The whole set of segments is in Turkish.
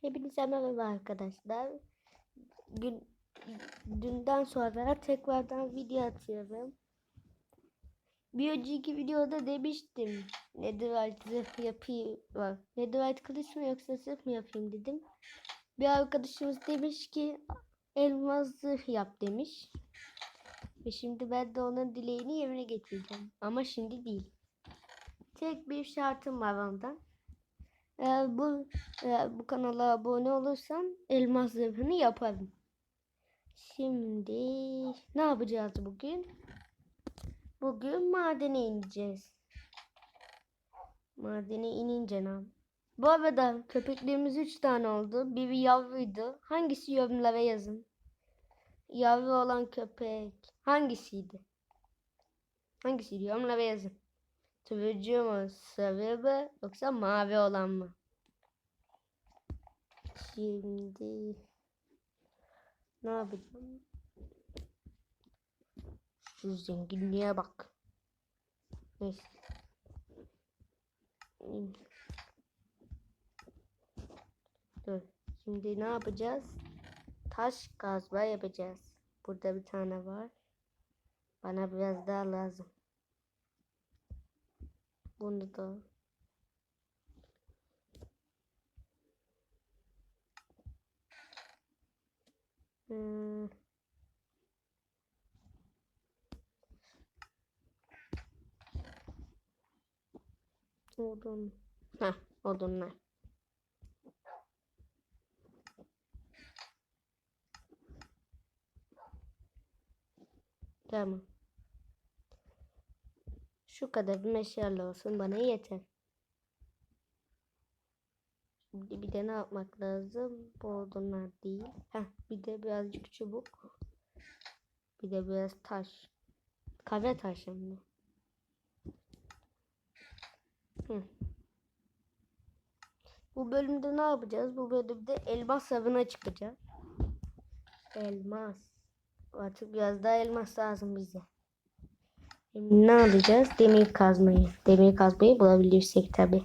Hepinize merhaba arkadaşlar. Gün, dünden sonra tekrardan video atıyorum. Bir önceki videoda demiştim. Netherite yapayım. Netherite kılıç mı yoksa zırh mı yapayım dedim. Bir arkadaşımız demiş ki elmas yap demiş. Ve şimdi ben de onun dileğini yerine getireceğim. Ama şimdi değil. Tek bir şartım var ondan. Eğer bu eğer bu kanala abone olursan elmas zırhını yaparım. Şimdi ne yapacağız bugün? Bugün madene ineceğiz. Madene inince ne? Bu arada köpeklerimiz 3 tane oldu. Biri yavruydu. Hangisi yorumlara yazın. Yavru olan köpek hangisiydi? Hangisiydi? Yorumlara yazın. Turuncu mu, sarı mı yoksa mavi olan mı? Şimdi ne yapacağım? Şu zenginliğe bak. Neyse. Dur. Şimdi ne yapacağız? Taş kazma yapacağız. Burada bir tane var. Bana biraz daha lazım. Bunu da. Hmm. Odun. Heh, odunlar. Tamam. Şu kadar bir meşale olsun bana yeter. Şimdi bir de ne yapmak lazım? Bu odunlar değil. Heh, bir de birazcık çubuk. Bir de biraz taş. Kahve taşı mı? Bu bölümde ne yapacağız? Bu bölümde elmas avına çıkacağız. Elmas. Artık biraz daha elmas lazım bize. Ne alacağız? Demir kazmayı. Demir kazmayı bulabilirsek tabi.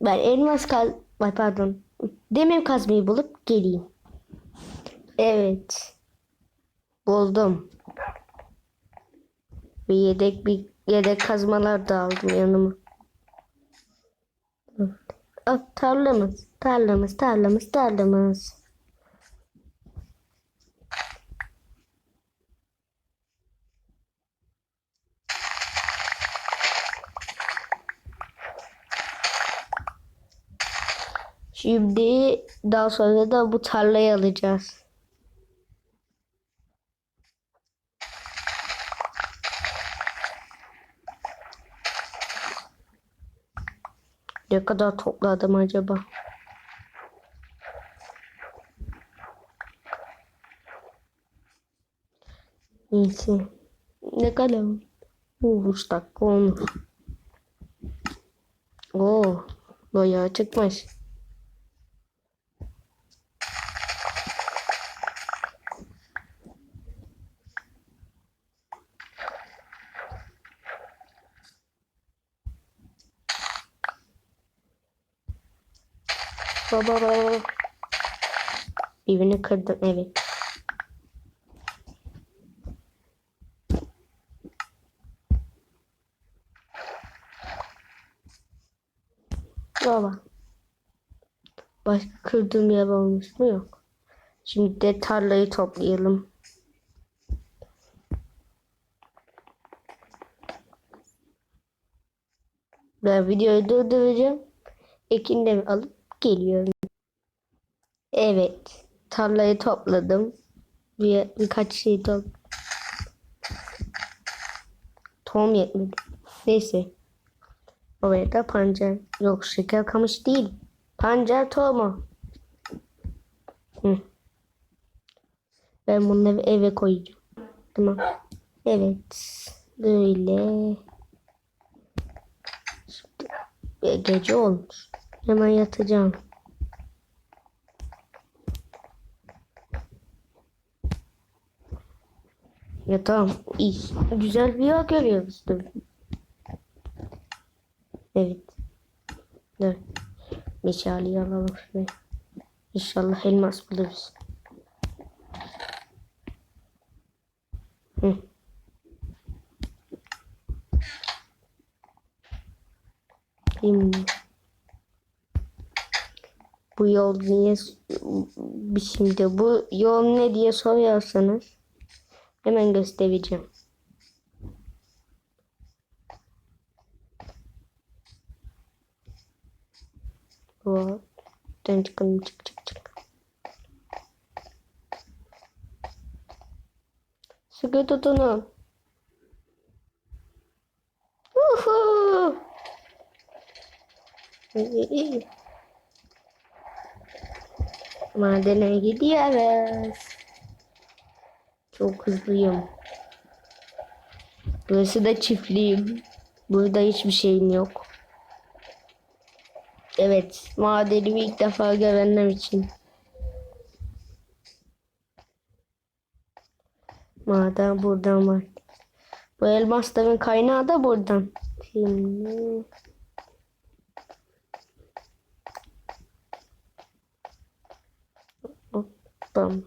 Ben elmas kaz... Ay pardon. Demir kazmayı bulup geleyim. Evet. Buldum. Bir yedek bir yedek kazmalar da aldım yanıma. Ah, tarlamız, tarlamız, tarlamız, tarlamız. Şimdi daha sonra da bu tarlayı alacağız. Ne kadar topladım acaba? Neyse. Ne kadar? 3 dakika olmuş. Oo, bayağı çıkmış. Baba baba. Birini kırdım evet. Baba. Başka kırdığım yer olmuş mu? Yok. Şimdi de tarlayı toplayalım. Ben videoyu durduracağım. Ekinleri alıp geliyorum. Evet. Tarlayı topladım. Bir, birkaç şey top. Tohum yetmedi. Neyse. Oraya da pancar. Yok şeker kamış değil. Pancar tohumu. Hı. Ben bunları eve koyacağım. Tamam. Evet. Böyle. Şimdi gece olmuş. Hemen yatacağım. Ya tamam iyi. Güzel bir yer görüyoruz. Evet. Dur. Meşaleyi alalım şuraya. İnşallah elmas buluruz. Hı. Şimdi. Bu yol niye şimdi bu yol ne diye soruyorsanız hemen göstereceğim. Hop. Dön çıkalım çık çık çık. Sıkı tutunun. Uhu. İyi, iyi. Madene gidiyoruz. Çok hızlıyım. Burası da çiftliğim. Burada hiçbir şeyim yok. Evet, madenimi ilk defa görenler için. Maden buradan var. Bu elmasların kaynağı da buradan. Şimdi... Bam.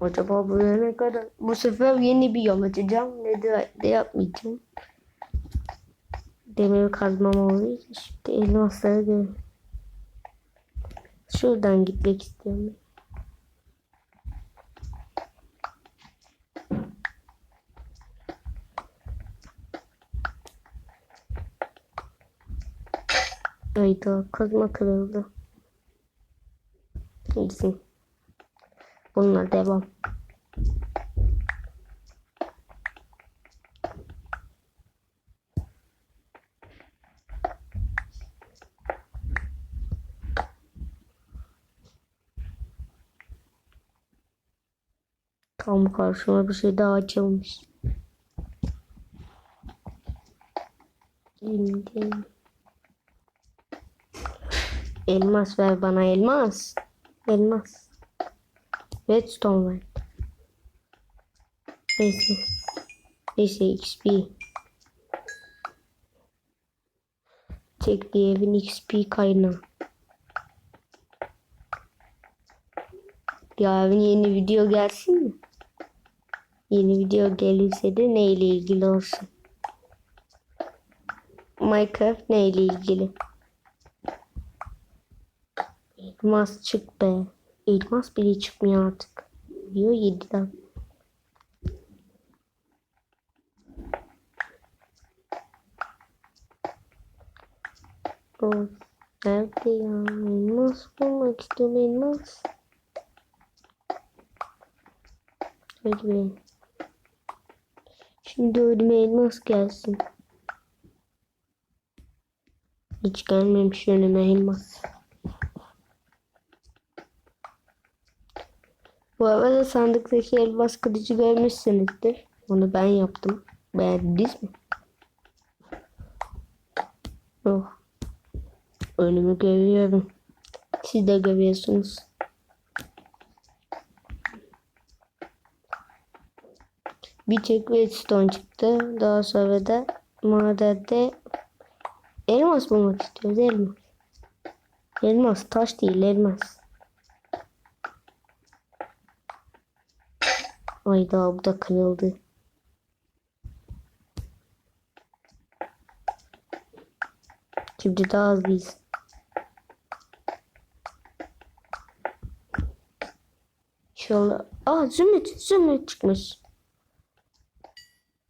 Acaba buraya ne kadar? Bu sefer yeni bir yol açacağım. Ne de, de yapmayacağım. Demir kazmam oluyor. İşte elmaslara göre. Şuradan gitmek istiyorum. Hayda kazma kırıldı. Gitsin. Bununla devam. Tam karşıma bir şey daha açılmış. Elmas ver bana elmas. Elmas. Redstone ver. Neyse. Neyse XP. Tek bir evin XP kaynağı. Yarın yeni video gelsin mi? Yeni video gelirse de neyle ilgili olsun? Minecraft neyle ilgili? Elmas çık be. Elmas bile çıkmıyor artık. Diyor 7'den. Of. Nerede ya? Elmas bulmak istiyorum elmas. Hadi be. Şimdi önüme elmas gelsin. Hiç gelmemiş önüme elmas. Bu arada sandıktaki elmas kılıcı görmüşsünüzdür. Onu ben yaptım. Beğendiniz mi? Oh. Önümü görüyorum. Siz de görüyorsunuz. Bir tek redstone çıktı. Daha sonra da madende elmas bulmak istiyoruz. Elmas. Elmas. Taş değil elmas. Ay daha bu da kırıldı. Şimdi daha hızlıyız. İnşallah. Aa zümrüt. Zümrüt çıkmış.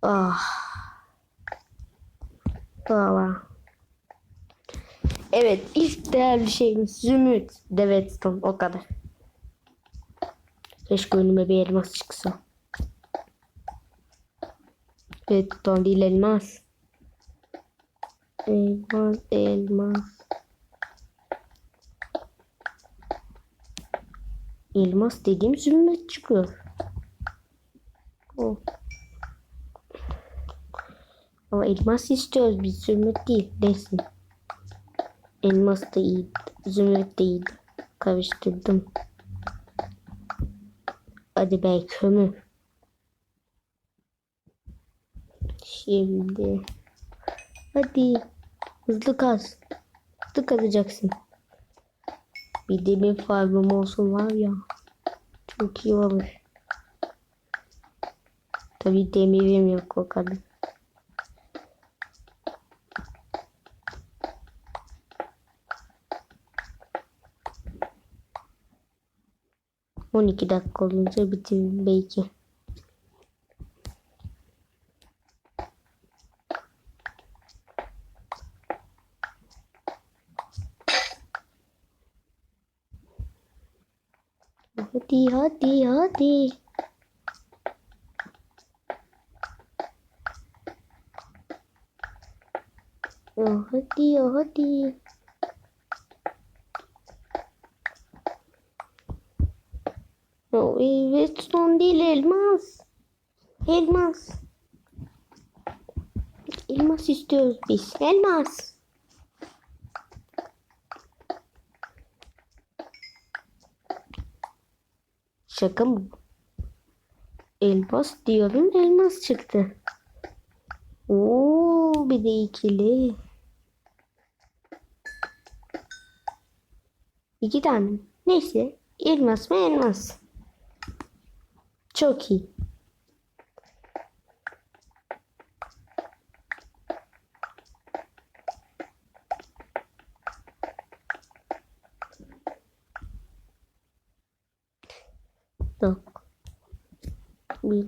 Ah. Valla. Evet ilk değerli şeyimiz zümrüt. Devetstone o kadar. Keşke önüme bir elmas çıksa. Redstone değil elmas. Elmas elmas. Elmas dediğim zümrüt çıkıyor. Oh. Ama elmas istiyoruz biz zümrüt değil. Neyse. Elmas da iyi. Zümrüt de iyi. Karıştırdım. Hadi be kömür. Şimdi Hadi. Hızlı kaz. Hızlı kazacaksın. Bir demir farmım olsun var ya. Çok iyi olur. Tabii demirim yok o kadar. On iki dakika olunca bitiririm belki. Hadi hadi hadi. Oh, hadi oh, hadi. Oh, evet son değil elmas. Elmas. Elmas istiyoruz biz. Elmas. Şaka mı? Elmas diyorum elmas çıktı. Oo bir de ikili. İki tane. Neyse. Elmas mı elmas. Çok iyi. Yok. Bir.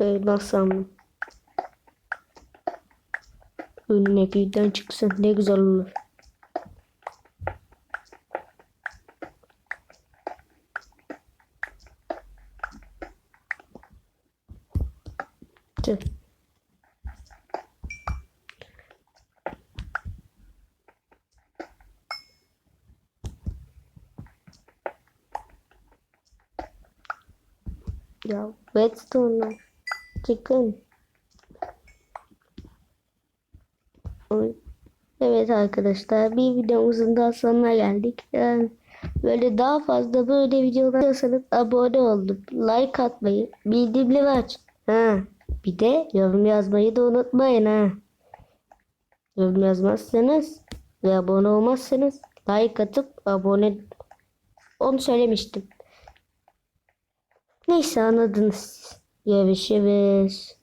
Böyle basalım. Önüne birden çıksın ne güzel olur. Tüh. Ya redstone'lar çıkın. Evet arkadaşlar bir videomuzun daha sonuna geldik. Yani böyle daha fazla böyle videolar istiyorsanız abone olup like atmayı, bildirimleri aç. Ha, bir de yorum yazmayı da unutmayın ha. Yorum yazmazsanız ve abone olmazsanız like atıp abone onu söylemiştim. Neyse anladınız. Görüşürüz.